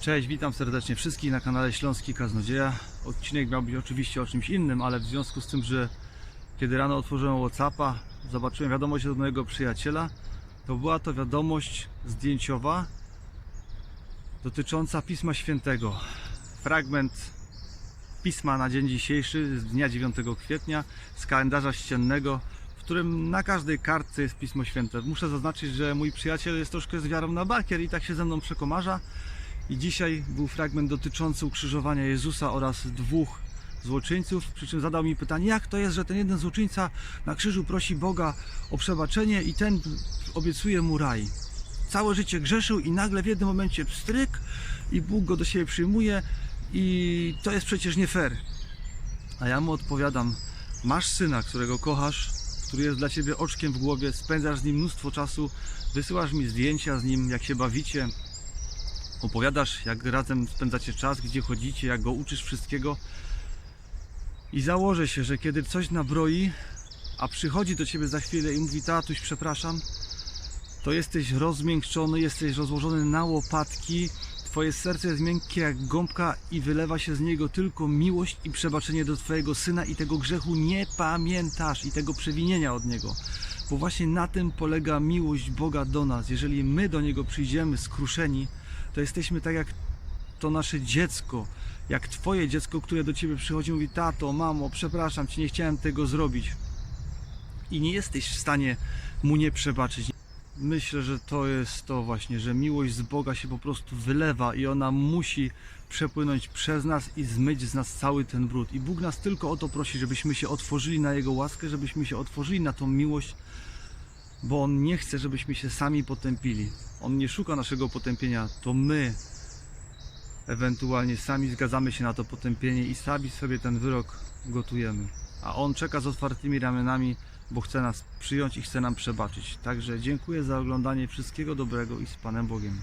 Cześć, witam serdecznie wszystkich na kanale Śląski Kaznodzieja. Odcinek miał być oczywiście o czymś innym, ale w związku z tym, że kiedy rano otworzyłem Whatsappa, zobaczyłem wiadomość od mojego przyjaciela, to była to wiadomość zdjęciowa dotycząca Pisma Świętego. Fragment pisma na dzień dzisiejszy, z dnia 9 kwietnia, z kalendarza ściennego, w którym na każdej kartce jest Pismo Święte. Muszę zaznaczyć, że mój przyjaciel jest troszkę z wiarą na bakier i tak się ze mną przekomarza. I dzisiaj był fragment dotyczący ukrzyżowania Jezusa oraz dwóch złoczyńców, przy czym zadał mi pytanie, jak to jest, że ten jeden złoczyńca na krzyżu prosi Boga o przebaczenie i ten obiecuje mu raj. Całe życie grzeszył i nagle w jednym momencie pstryk i Bóg go do siebie przyjmuje i to jest przecież nie fair. A ja mu odpowiadam, masz syna, którego kochasz, który jest dla ciebie oczkiem w głowie, spędzasz z nim mnóstwo czasu, wysyłasz mi zdjęcia z nim, jak się bawicie, opowiadasz, jak razem spędzacie czas, gdzie chodzicie, jak go uczysz wszystkiego. I założę się, że kiedy coś nabroi, a przychodzi do ciebie za chwilę i mówi: Tatuś, przepraszam, to jesteś rozmiękczony, jesteś rozłożony na łopatki. Twoje serce jest miękkie jak gąbka i wylewa się z niego tylko miłość i przebaczenie do Twojego syna i tego grzechu nie pamiętasz i tego przewinienia od niego. Bo właśnie na tym polega miłość Boga do nas. Jeżeli my do Niego przyjdziemy skruszeni, to jesteśmy tak jak to nasze dziecko, jak Twoje dziecko, które do Ciebie przychodzi i mówi: Tato, mamo, przepraszam Cię, nie chciałem tego zrobić. I nie jesteś w stanie mu nie przebaczyć. Myślę, że to jest to właśnie, że miłość z Boga się po prostu wylewa i ona musi przepłynąć przez nas i zmyć z nas cały ten brud. I Bóg nas tylko o to prosi, żebyśmy się otworzyli na Jego łaskę, żebyśmy się otworzyli na tą miłość, bo On nie chce, żebyśmy się sami potępili. On nie szuka naszego potępienia, to my ewentualnie sami zgadzamy się na to potępienie i sami sobie ten wyrok gotujemy. A On czeka z otwartymi ramionami, bo chce nas przyjąć i chce nam przebaczyć. Także dziękuję za oglądanie. Wszystkiego dobrego i z Panem Bogiem.